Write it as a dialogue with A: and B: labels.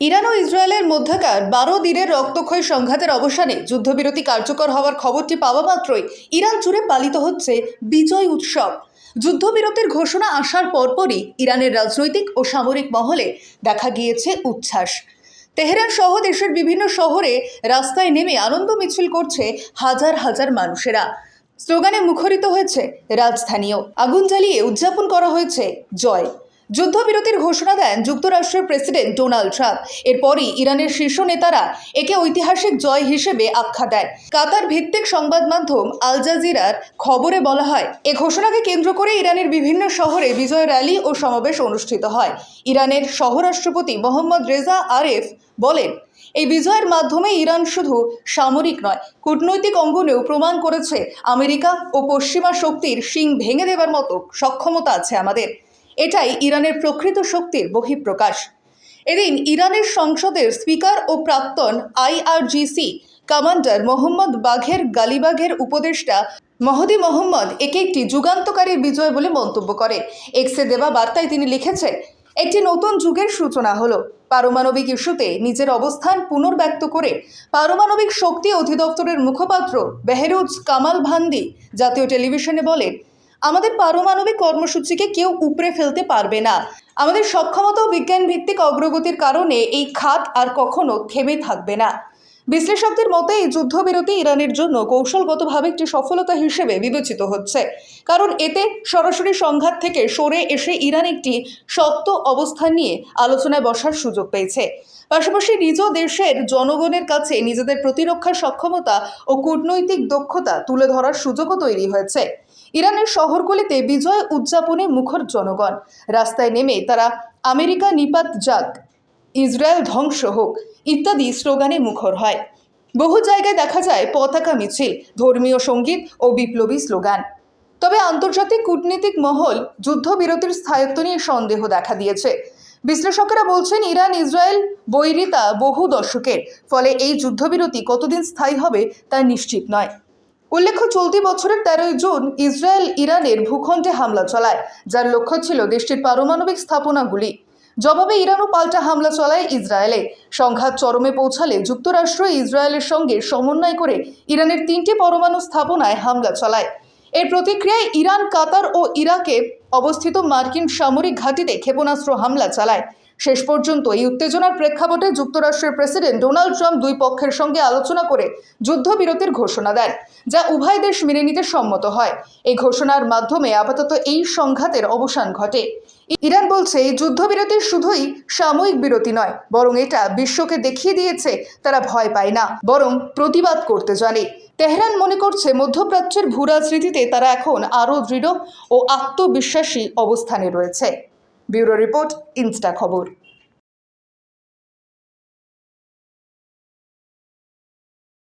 A: Iran ও ইসরায়েলের মধ্যকার বারো দিনের রক্তক্ষয় সংঘাতের অবসানে যুদ্ধবিরতি কার্যকর হওয়ার খবরটি পাওয়া মাত্রই ইরান জুড়ে পালিত হচ্ছে বিজয় উৎসব। যুদ্ধবিরতির ঘোষণা আসার পরপরই ইরানের রাজনৈতিক ও সামরিক মহলে দেখা গিয়েছে উচ্ছ্বাস। তেহরান সহ দেশের বিভিন্ন শহরে রাস্তায় নেমে আনন্দ মিছিল করছে হাজার হাজার মানুষেরা। স্লোগানে মুখরিত হয়েছে রাজধানীও। আগুন জ্বালিয়ে উদযাপন করা হয়েছে জয়। যুদ্ধবিরতির ঘোষণা দেন যুক্তরাষ্ট্রের প্রেসিডেন্ট ডোনাল্ড ট্রাম্প। এরপরই ইরানের শীর্ষ নেতারা একে ঐতিহাসিক জয় হিসেবে আখ্যা দেন। কাতার ভিত্তিক সংবাদ মাধ্যম আল জাজিরার খবরে বলা হয়, এ ঘোষণাকে কেন্দ্র করে ইরানের বিভিন্ন শহরে বিজয় র্যালি ও সমাবেশ অনুষ্ঠিত হয়। ইরানের সহরাষ্ট্রপতি মোহাম্মদ রেজা আরেফ বলেন, এই বিজয়ের মাধ্যমে ইরান শুধু সামরিক নয়, কূটনৈতিক অঙ্গনেও প্রমাণ করেছে আমেরিকা ও পশ্চিমা শক্তির শিং ভেঙে দেবার মতো সক্ষমতা আছে আমাদের। এটাই ইরানের প্রকৃত শক্তির বহিঃপ্রকাশ। এদিন ইরানের সংসদের স্পিকার ও প্রাক্তন আইআরজিসি কমান্ডার মোহাম্মদ বাঘের গালিবাঘের উপদেষ্টা মহদি মোহাম্মদ একে একটি যুগান্তকারী বিজয় বলে মন্তব্য করে এক্সে দেওয়া বার্তায় তিনি লিখেছেন, একটি নতুন যুগের সূচনা হলো। পারমাণবিক ইস্যুতে নিজের অবস্থান পুনর্ব্যক্ত করে পারমাণবিক শক্তি অধিদপ্তরের মুখপাত্র বেহরুজ কামাল ভান্দি জাতীয় টেলিভিশনে বলেন আমাদের পারমাণবিক কর্মসূচিকে কেউ উপড়ে ফেলতে পারবে না। আমাদের সক্ষমতা ও বিজ্ঞান ভিত্তিক অগ্রগতির কারণে এই খাত আর কখনো থেমে থাকবে না। বিশ্লেষকদের মতে, এই যুদ্ধবিরতি ইরানের জন্য কৌশলগতভাবে একটি সফলতা হিসেবে বিবেচিত হচ্ছে। কারণ এতে সরাসরি সংঘাত থেকে সরে এসে ইরান একটি শক্ত অবস্থান নিয়ে আলোচনায় বসার সুযোগ পেয়েছে। পাশাপাশি নিজ দেশের জনগণের কাছে নিজেদের প্রতিরক্ষার সক্ষমতা ও কূটনৈতিক দক্ষতা তুলে ধরার সুযোগও তৈরি হয়েছে। ইরানের শহরগুলিতে বিজয় উদযাপনে মুখর জনগণ। রাস্তায় নেমে তারা আমেরিকা নিপাত যাক, ইসরায়েল ধ্বংস হোক ইত্যাদি স্লোগানে মুখর হয়। বহু জায়গায় দেখা যায় পতাকা মিছিল, ধর্মীয় সংগীত ও বিপ্লবী স্লোগান। তবে আন্তর্জাতিক কূটনীতিক মহল যুদ্ধবিরতির স্থায়িত্ব নিয়ে সন্দেহ দেখা দিয়েছে। বিশ্লেষকেরা বলছেন, ইরান, ইসরায়েল বৈরিতা বহু দশকের, ফলে এই যুদ্ধবিরতি কতদিন স্থায়ী হবে তা নিশ্চিত নয়। উল্লেখ্য, চলতি বছরের তেরোই জুন ইসরায়েল ইরানের ভূখণ্ডে হামলা চালায়, যার লক্ষ্য ছিল দেশটির পারমাণবিক স্থাপনাগুলি। জবাবে ইরানও পাল্টা হামলা চালায় ইসরায়েলে। সংঘাত চরমে পৌঁছালে যুক্তরাষ্ট্র ইসরায়েলের সঙ্গে সমন্বয় করে ইরানের তিনটি পরমাণু স্থাপনায় হামলা চালায়। এর প্রতিক্রিয়ায় ইরান, কাতার ও ইরাকে অবস্থিত মার্কিন সামরিক ঘাঁটিতে ক্ষেপণাস্ত্র হামলা চালায়। শেষ পর্যন্ত এই উত্তেজনার প্রেক্ষাপটে যুক্তরাষ্ট্রের প্রেসিডেন্ট ডোনাল্ড ট্রাম্প দুই পক্ষের সঙ্গে আলোচনা করে যুদ্ধবিরতির ঘোষণা দেন, যা উভয় দেশ মেনে নিতে সম্মত হয়। এই ঘোষণার মাধ্যমে আপাতত এই সংঘাতের অবসান ঘটে। ইরান বলছে এই যুদ্ধবিরতি শুধুই সাময়িক বিরতি নয়, বরং এটা বিশ্বকে দেখিয়ে দিয়েছে তারা ভয় পায় না, বরং প্রতিবাদ করতে জানে। তেহরান মনে করছে, মধ্যপ্রাচ্যের ভূ রাজনীতিতে তারা এখন আরও দৃঢ় ও আত্মবিশ্বাসী অবস্থানে রয়েছে। ব্যুরো রিপোর্ট ইনস্টা খবর।